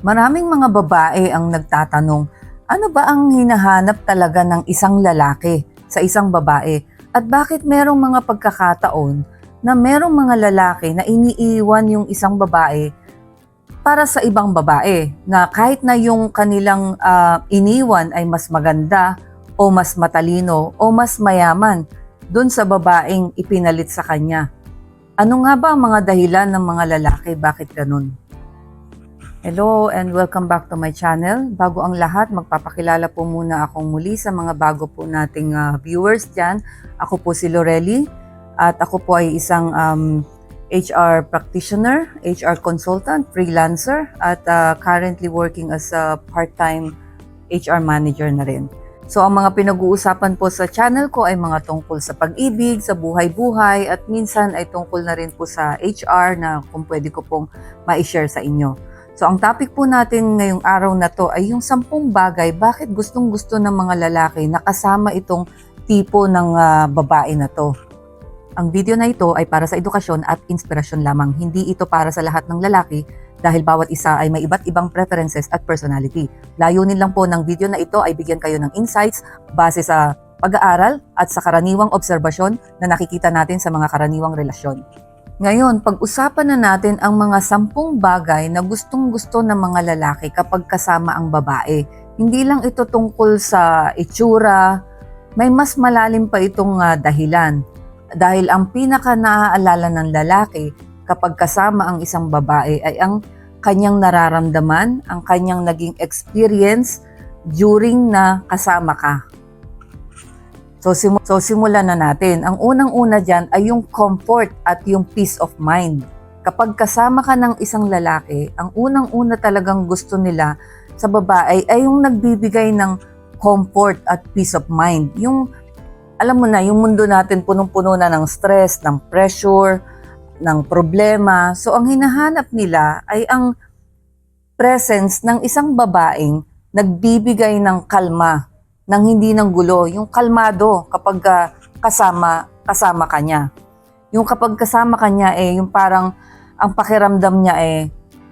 Maraming mga babae ang nagtatanong, ano ba ang hinahanap talaga ng isang lalaki sa isang babae? At bakit merong mga pagkakataon na merong mga lalaki na iniiwan yung isang babae para sa ibang babae na kahit na yung kanilang ah, iniwan ay mas maganda o mas matalino o mas mayaman doon sa babaeng ipinalit sa kanya. Ano nga ba ang mga dahilan ng mga lalaki? Bakit ganun? Hello and welcome back to my channel. Bago ang lahat, magpapakilala po muna akong muli sa mga bago po nating ah, viewers dyan. Ako po si Lorelli at ako po ay isang um, HR practitioner, HR consultant, freelancer at ah, currently working as a part-time HR manager na rin. So ang mga pinag-uusapan po sa channel ko ay mga tungkol sa pag-ibig, sa buhay-buhay at minsan ay tungkol na rin po sa HR na kung pwede ko pong ma-share sa inyo. So ang topic po natin ngayong araw na to ay yung sampung bagay bakit gustong gusto ng mga lalaki na kasama itong tipo ng ah, babae na to. Ang video na ito ay para sa edukasyon at inspirasyon lamang. Hindi ito para sa lahat ng lalaki dahil bawat isa ay may iba't ibang preferences at personality. Layunin lang po ng video na ito ay bigyan kayo ng insights base sa pag-aaral at sa karaniwang obserbasyon na nakikita natin sa mga karaniwang relasyon. Ngayon, pag-usapan na natin ang mga sampung bagay na gustong-gusto ng mga lalaki kapag kasama ang babae. Hindi lang ito tungkol sa itsura, may mas malalim pa itong ah, dahilan. Dahil ang pinaka naaalala ng lalaki kapag kasama ang isang babae ay ang kanyang nararamdaman, ang kanyang naging experience during na kasama ka. So, simu- so simulan na natin. Ang unang-una dyan ay yung comfort at yung peace of mind. Kapag kasama ka ng isang lalaki, ang unang-una talagang gusto nila sa babae ay yung nagbibigay ng comfort at peace of mind. Yung, alam mo na, yung mundo natin punong-puno na ng stress, ng pressure, ng problema. So, ang hinahanap nila ay ang presence ng isang babaeng nagbibigay ng kalma, ng hindi ng gulo, yung kalmado kapag ah, kasama kasama ka niya. Yung kapag kasama ka niya eh yung parang ang pakiramdam niya eh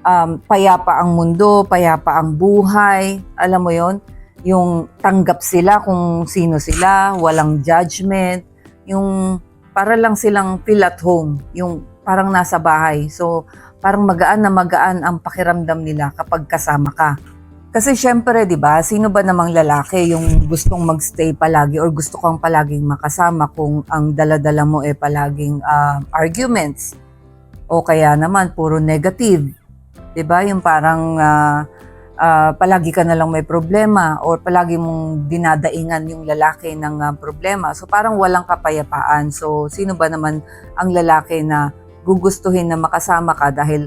um, payapa ang mundo, payapa ang buhay, alam mo yon yung tanggap sila kung sino sila, walang judgment, yung para lang silang feel at home, yung parang nasa bahay. So, parang magaan na magaan ang pakiramdam nila kapag kasama ka. Kasi syempre, 'di ba, sino ba namang lalaki yung gustong magstay palagi or gusto kang palaging makasama kung ang dala-dala mo eh palaging ah, arguments o kaya naman puro negative. 'Di ba? Yung parang ah, ah, palagi ka na lang may problema or palagi mong dinadaingan yung lalaki ng ah, problema. So parang walang kapayapaan. So sino ba naman ang lalaki na gugustuhin na makasama ka dahil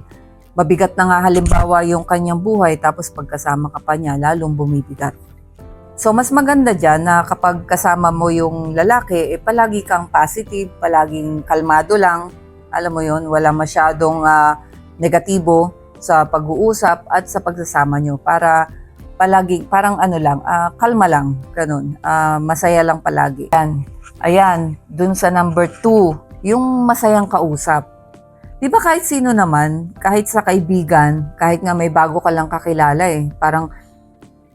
mabigat na nga halimbawa yung kanyang buhay tapos pagkasama ka pa niya lalong bumibigat. So mas maganda dyan na kapag kasama mo yung lalaki, eh, palagi kang positive, palaging kalmado lang, alam mo yon wala masyadong ah, negatibo sa pag-uusap at sa pagsasama nyo para palagi parang ano lang, ah, kalma lang, ganun, Ah, masaya lang palagi. Ayan, ayan, dun sa number two, yung masayang kausap. Di ba kahit sino naman, kahit sa kaibigan, kahit nga may bago ka lang kakilala eh, parang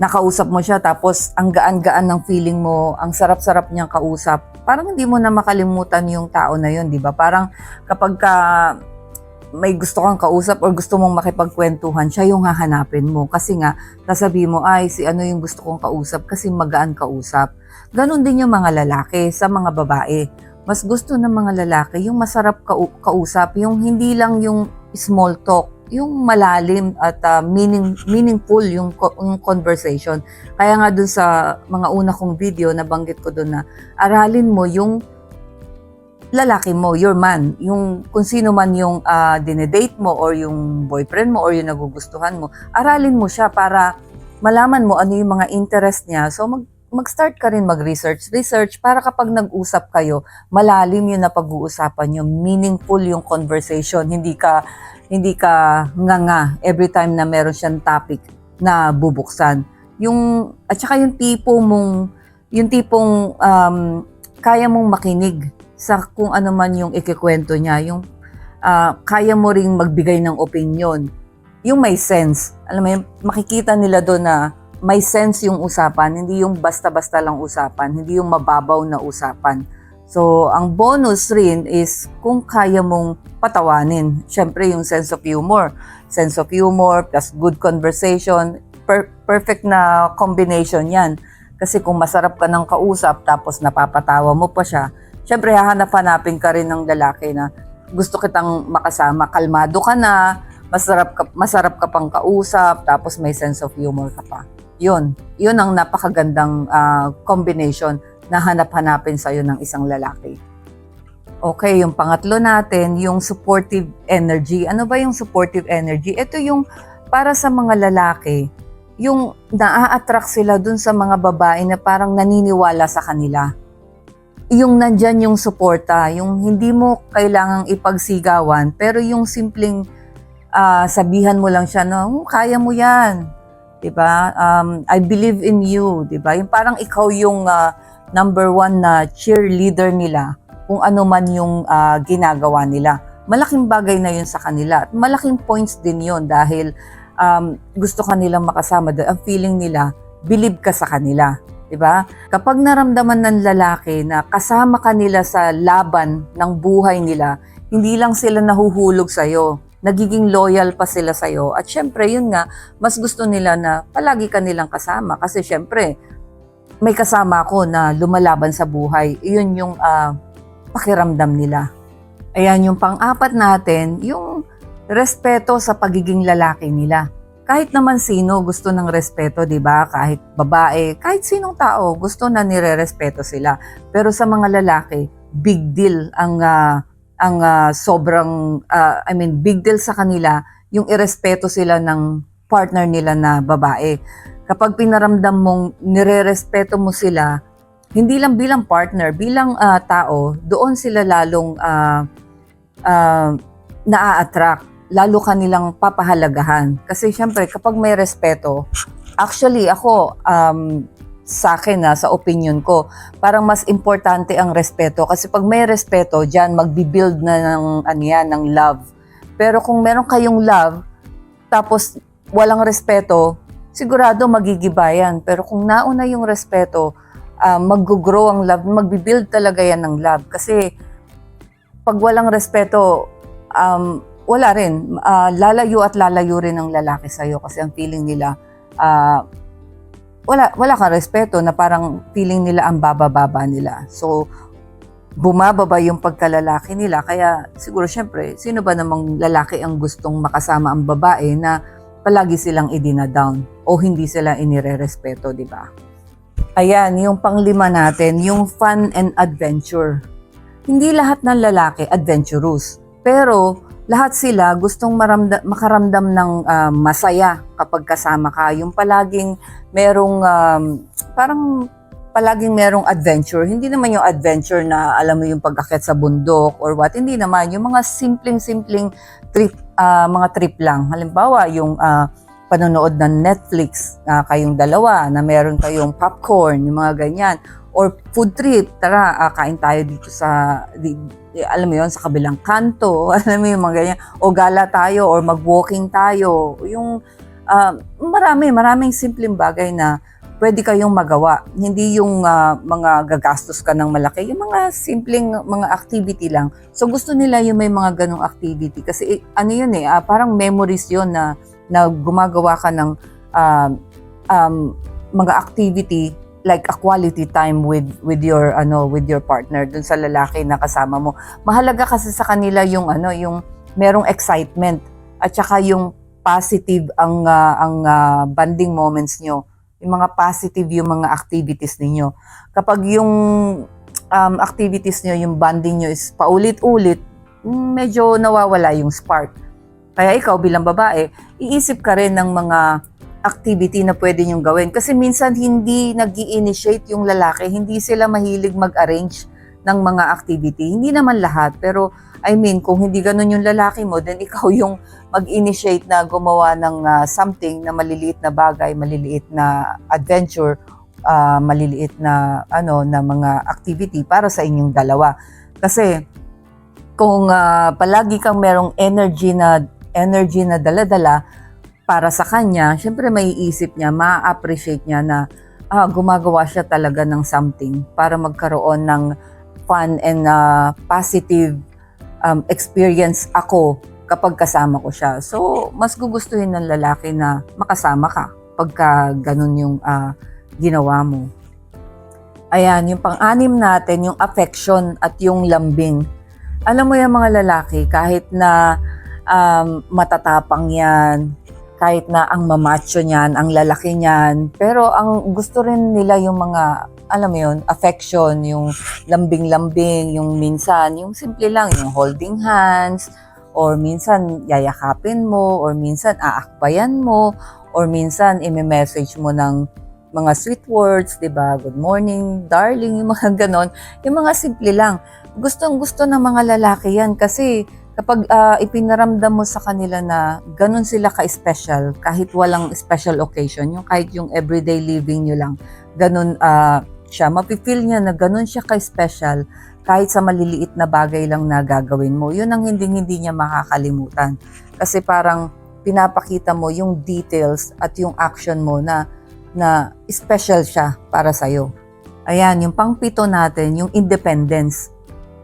nakausap mo siya tapos ang gaan-gaan ng feeling mo, ang sarap-sarap niyang kausap, parang hindi mo na makalimutan yung tao na yun, di ba? Parang kapag ka may gusto kang kausap or gusto mong makipagkwentuhan, siya yung hahanapin mo. Kasi nga, nasabi mo, ay, si ano yung gusto kong kausap kasi magaan kausap. Ganon din yung mga lalaki sa mga babae mas gusto ng mga lalaki yung masarap kau- kausap, yung hindi lang yung small talk, yung malalim at ah, meaning, meaningful yung, yung conversation. Kaya nga dun sa mga una kong video, nabanggit ko dun na aralin mo yung lalaki mo, your man, yung kung sino man yung uh, dinedate mo or yung boyfriend mo or yung nagugustuhan mo, aralin mo siya para malaman mo ano yung mga interest niya. So mag mag-start ka rin mag-research, research para kapag nag-usap kayo, malalim yung na pag-uusapan nyo, meaningful yung conversation, hindi ka hindi ka nga every time na meron siyang topic na bubuksan. Yung at saka yung tipo mong yung tipong um, kaya mong makinig sa kung ano man yung ikikwento niya, yung ah, kaya mo ring magbigay ng opinion yung may sense. Alam mo, makikita nila doon na may sense yung usapan, hindi yung basta-basta lang usapan, hindi yung mababaw na usapan. So, ang bonus rin is kung kaya mong patawanin. Siyempre, yung sense of humor. Sense of humor plus good conversation, per- perfect na combination yan. Kasi kung masarap ka ng kausap tapos napapatawa mo pa siya, syempre hahanap-hanapin ka rin ng lalaki na gusto kitang makasama. Kalmado ka na, masarap ka, masarap ka pang kausap, tapos may sense of humor ka pa. Yun. Yun ang napakagandang ah, combination na hanap-hanapin sa'yo ng isang lalaki. Okay, yung pangatlo natin, yung supportive energy. Ano ba yung supportive energy? Ito yung para sa mga lalaki, yung naa-attract sila dun sa mga babae na parang naniniwala sa kanila. Yung nandyan yung suporta, yung hindi mo kailangang ipagsigawan, pero yung simpleng ah, sabihan mo lang siya, no, kaya mo yan. 'Di ba? Um, I believe in you, 'di ba? Yung parang ikaw yung ah, number one na cheerleader nila kung ano man yung ah, ginagawa nila. Malaking bagay na yun sa kanila. At malaking points din yun dahil um, gusto ka nilang makasama. dahil Ang feeling nila, believe ka sa kanila. 'di ba? Kapag naramdaman ng lalaki na kasama ka nila sa laban ng buhay nila, hindi lang sila nahuhulog sa'yo, nagiging loyal pa sila sa'yo. At syempre, yun nga, mas gusto nila na palagi ka nilang kasama. Kasi syempre, may kasama ako na lumalaban sa buhay. Iyon yung ah, pakiramdam nila. Ayan yung pang-apat natin, yung respeto sa pagiging lalaki nila. Kahit naman sino gusto ng respeto, 'di ba? Kahit babae, kahit sinong tao gusto na nire-respeto sila. Pero sa mga lalaki, big deal ang ah, ang ah, sobrang ah, I mean, big deal sa kanila yung irespeto sila ng partner nila na babae. Kapag pinaramdam mong nire-respeto mo sila, hindi lang bilang partner, bilang ah, tao, doon sila lalong ah, ah, naa-attract lalo kanilang papahalagahan. Kasi syempre, kapag may respeto, actually ako, um, sa akin na, sa opinion ko, parang mas importante ang respeto. Kasi pag may respeto, dyan magbibuild na ng, ano yan, ng love. Pero kung meron kayong love, tapos walang respeto, sigurado magigibayan. Pero kung nauna yung respeto, uh, mag-grow ang love, magbibuild talaga yan ng love. Kasi pag walang respeto, um, wala rin. Ah, lalayo at lalayo rin ng lalaki sa'yo kasi ang feeling nila, ah, wala, wala kang respeto na parang feeling nila ang baba-baba nila. So, bumababa yung pagkalalaki nila. Kaya siguro syempre, sino ba namang lalaki ang gustong makasama ang babae na palagi silang idina-down o hindi sila inire-respeto, di ba? Ayan, yung panglima natin, yung fun and adventure. Hindi lahat ng lalaki adventurous. Pero lahat sila gustong maramda, makaramdam ng ah, masaya kapag kasama ka. Yung palaging merong, um, parang palaging merong adventure. Hindi naman yung adventure na alam mo yung pag-akit sa bundok or what. Hindi naman. Yung mga simpleng-simpleng trip, ah, mga trip lang. Halimbawa, yung ah, panonood ng Netflix, ah, kayong dalawa, na meron kayong popcorn, yung mga ganyan. Or food trip, tara, ah, kain tayo dito sa, di, di- alam mo yon sa kabilang kanto, alam mo yung mga ganyan. O gala tayo, or mag-walking tayo. Yung, ah, marami, maraming simpleng bagay na pwede kayong magawa. Hindi yung ah, mga gagastos ka ng malaki, yung mga simpleng mga activity lang. So gusto nila yung may mga ganong activity kasi eh, ano yun eh, ah, parang memories yun na, na gumagawa ka ng um, um, mga activity like a quality time with with your ano with your partner dun sa lalaki na kasama mo. Mahalaga kasi sa kanila yung ano yung merong excitement at saka yung positive ang ah, ang ah, bonding moments nyo. Yung mga positive yung mga activities ninyo. Kapag yung um, activities nyo, yung bonding nyo is paulit-ulit, medyo nawawala yung spark. Kaya ikaw bilang babae, iisip ka rin ng mga activity na pwede nyong gawin. Kasi minsan hindi nag initiate yung lalaki, hindi sila mahilig mag-arrange ng mga activity. Hindi naman lahat, pero I mean, kung hindi ganun yung lalaki mo, then ikaw yung mag-initiate na gumawa ng ah, something na maliliit na bagay, maliliit na adventure, ah, maliliit na ano na mga activity para sa inyong dalawa. Kasi kung ah, palagi kang merong energy na energy na dala-dala, para sa kanya, syempre may isip niya, ma-appreciate niya na ah, gumagawa siya talaga ng something para magkaroon ng fun and ah, positive um, experience ako kapag kasama ko siya. So, mas gugustuhin ng lalaki na makasama ka pagka ganun yung ah, ginawa mo. Ayan, yung pang-anim natin, yung affection at yung lambing. Alam mo yung mga lalaki, kahit na um, matatapang yan, kahit na ang mamacho niyan, ang lalaki niyan, pero ang gusto rin nila yung mga, alam mo yun, affection, yung lambing-lambing, yung minsan, yung simple lang, yung holding hands, or minsan yayakapin mo, or minsan aakbayan mo, or minsan ime-message mo ng mga sweet words, 'di ba? Good morning, darling, yung mga ganon. Yung mga simple lang. Gustong gusto ng mga lalaki 'yan kasi kapag ah, ipinaramdam mo sa kanila na ganun sila ka-special kahit walang special occasion, yung kahit yung everyday living nyo lang, ganun ah, siya, mapifeel niya na ganun siya ka-special kahit sa maliliit na bagay lang na gagawin mo. Yun ang hindi hindi niya makakalimutan. Kasi parang pinapakita mo yung details at yung action mo na na special siya para sa'yo. Ayan, yung pangpito natin, yung independence.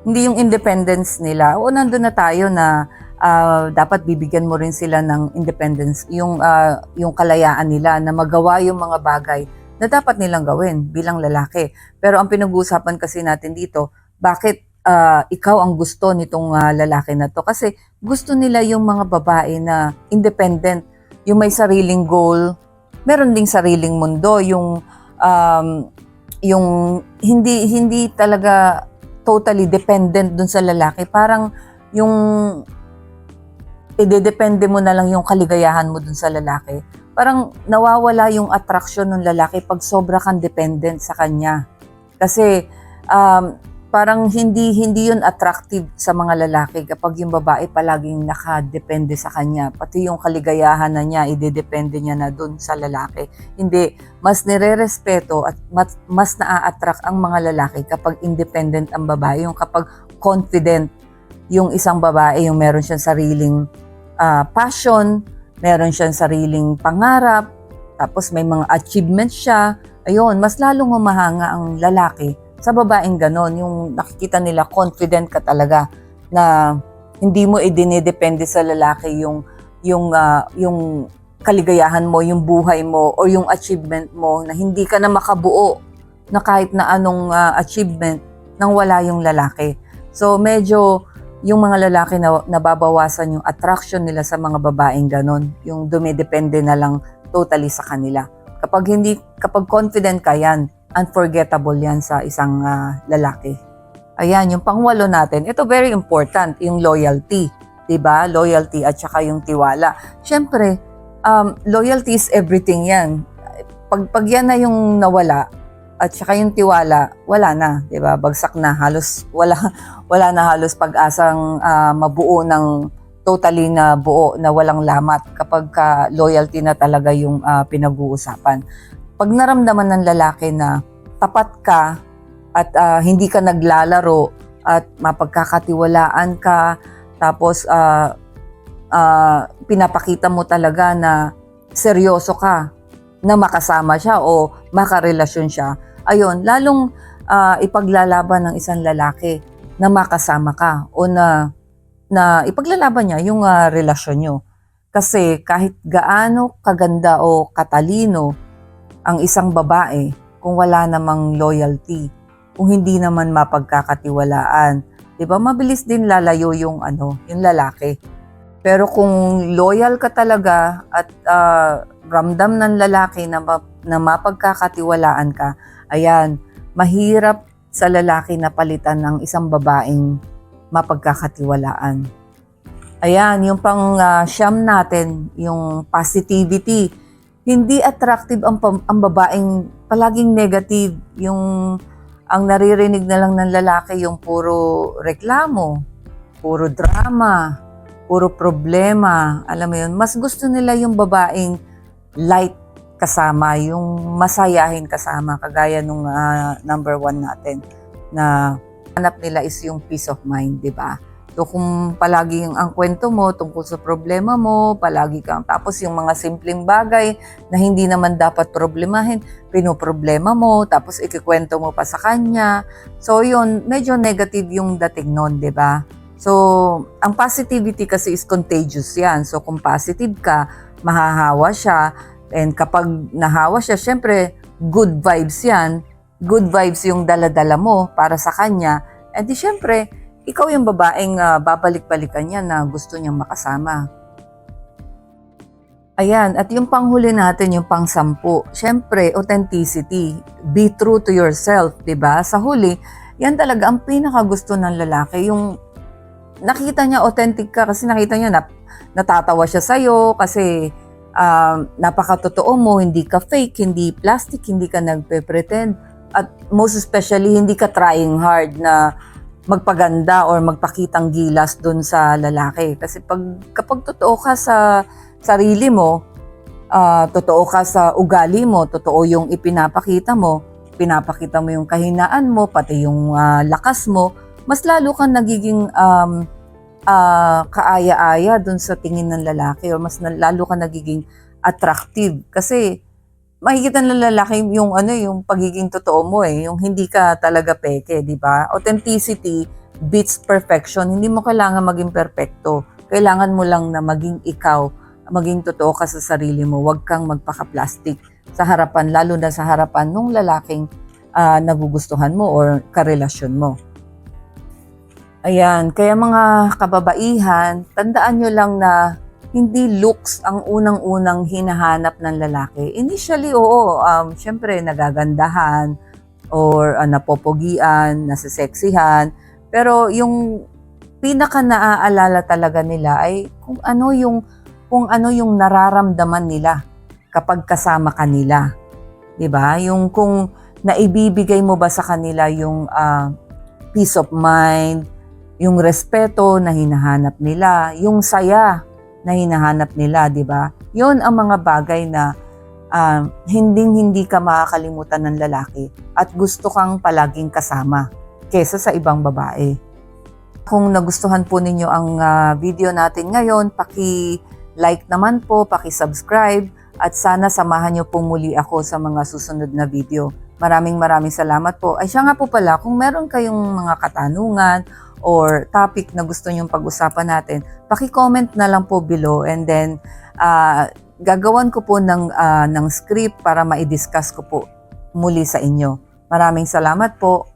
Hindi yung independence nila. O nandun na tayo na ah, dapat bibigyan mo rin sila ng independence, yung, ah, yung kalayaan nila na magawa yung mga bagay na dapat nilang gawin bilang lalaki. Pero ang pinag-uusapan kasi natin dito, bakit ah, ikaw ang gusto nitong ah, lalaki na to? Kasi gusto nila yung mga babae na independent, yung may sariling goal, meron ding sariling mundo, yung um, yung hindi hindi talaga totally dependent dun sa lalaki. Parang yung idedepende mo na lang yung kaligayahan mo dun sa lalaki. Parang nawawala yung attraction ng lalaki pag sobra kang dependent sa kanya. Kasi um, parang hindi hindi yun attractive sa mga lalaki kapag yung babae palaging nakadepende sa kanya. Pati yung kaligayahan na niya, idedepende niya na dun sa lalaki. Hindi, mas nire-respeto at mas, mas naa-attract ang mga lalaki kapag independent ang babae. Yung kapag confident yung isang babae, yung meron siyang sariling ah, passion, meron siyang sariling pangarap, tapos may mga achievements siya. Ayun, mas lalong humahanga ang lalaki sa babaeng ganon, yung nakikita nila confident ka talaga na hindi mo idinidepende sa lalaki yung yung ah, yung kaligayahan mo, yung buhay mo or yung achievement mo na hindi ka na makabuo na kahit na anong ah, achievement nang wala yung lalaki. So medyo yung mga lalaki na nababawasan yung attraction nila sa mga babaeng ganon, yung dumidepende na lang totally sa kanila. Kapag hindi kapag confident ka yan, unforgettable yan sa isang ah, lalaki. Ayan, yung pangwalo natin, ito very important, yung loyalty. 'di ba? Loyalty at saka yung tiwala. Siyempre, um, loyalty is everything yan. Pag, pag yan na yung nawala, at saka yung tiwala, wala na, 'di ba? Bagsak na, halos wala wala na halos pag-asang ah, mabuo ng totally na buo na walang lamat kapag ka loyalty na talaga yung ah, pinag-uusapan. Pag naramdaman ng lalaki na tapat ka at ah, hindi ka naglalaro at mapagkakatiwalaan ka tapos ah, ah, pinapakita mo talaga na seryoso ka na makasama siya o makarelasyon siya, ayun, lalong ah, ipaglalaban ng isang lalaki na makasama ka o na na ipaglalaban niya yung ah, relasyon nyo. Kasi kahit gaano kaganda o katalino ang isang babae kung wala namang loyalty, kung hindi naman mapagkakatiwalaan, 'di ba? Mabilis din lalayo yung ano, yung lalaki. Pero kung loyal ka talaga at ah, ramdam ng lalaki na, ma- na mapagkakatiwalaan ka, ayan, mahirap sa lalaki na palitan ng isang babaeng mapagkakatiwalaan. Ayan, yung pang ah, siyam natin, yung positivity. Hindi attractive ang, ang babaeng palaging negative. Yung ang naririnig na lang ng lalaki yung puro reklamo, puro drama, puro problema. Alam mo yun, mas gusto nila yung babaeng light kasama, yung masayahin kasama, kagaya nung ah, number one natin na hanap nila is yung peace of mind, di ba? So kung palagi ang kwento mo tungkol sa problema mo, palagi kang tapos yung mga simpleng bagay na hindi naman dapat problemahin, pinoproblema mo, tapos ikikwento mo pa sa kanya. So yun, medyo negative yung dating nun, 'di ba? So, ang positivity kasi is contagious yan. So, kung positive ka, mahahawa siya. And kapag nahawa siya, syempre, good vibes yan. Good vibes yung daladala mo para sa kanya. And di syempre, ikaw yung babaeng ah, babalik-balikan niya na gusto niyang makasama. Ayan, at yung panghuli natin, yung pang-sampu. Syempre, authenticity. Be true to yourself, 'di ba? Sa huli, yan talaga ang pinakagusto ng lalaki, yung nakita niya authentic ka kasi nakita niya na natatawa siya sa'yo kasi um, napakatotoo mo, hindi ka fake, hindi plastic, hindi ka nagpe-pretend. At most especially, hindi ka trying hard na magpaganda or magpakitang gilas dun sa lalaki. Kasi pag, kapag totoo ka sa sarili mo, ah, totoo ka sa ugali mo, totoo yung ipinapakita mo, pinapakita mo yung kahinaan mo, pati yung ah, lakas mo, mas lalo kang nagiging um, ah, kaaya-aya dun sa tingin ng lalaki or mas lalo kang nagiging attractive. Kasi makikita ng lalaki yung ano yung pagiging totoo mo eh, yung hindi ka talaga peke, di ba? Authenticity beats perfection. Hindi mo kailangan maging perfecto. Kailangan mo lang na maging ikaw, maging totoo ka sa sarili mo. Huwag kang magpaka-plastic sa harapan, lalo na sa harapan nung lalaking ah, nagugustuhan mo or karelasyon mo. Ayan, kaya mga kababaihan, tandaan nyo lang na hindi looks ang unang-unang hinahanap ng lalaki. Initially, oo, um, syempre nagagandahan or uh, napopogian, nasiseksihan. Pero yung pinaka naaalala talaga nila ay kung ano yung kung ano yung nararamdaman nila kapag kasama kanila. 'Di ba? Yung kung naibibigay mo ba sa kanila yung ah, peace of mind, yung respeto na hinahanap nila, yung saya na hinahanap nila, 'di ba? 'Yon ang mga bagay na ah, hinding-hindi ka makakalimutan ng lalaki at gusto kang palaging kasama kesa sa ibang babae. Kung nagustuhan po ninyo ang ah, video natin ngayon, paki-like naman po, paki-subscribe at sana samahan niyo po muli ako sa mga susunod na video. Maraming maraming salamat po. Ay siya nga po pala, kung meron kayong mga katanungan or topic na gusto nyong pag-usapan natin, paki-comment na lang po below and then ah, gagawan ko po ng, ah, ng script para ma-discuss ko po muli sa inyo. Maraming salamat po.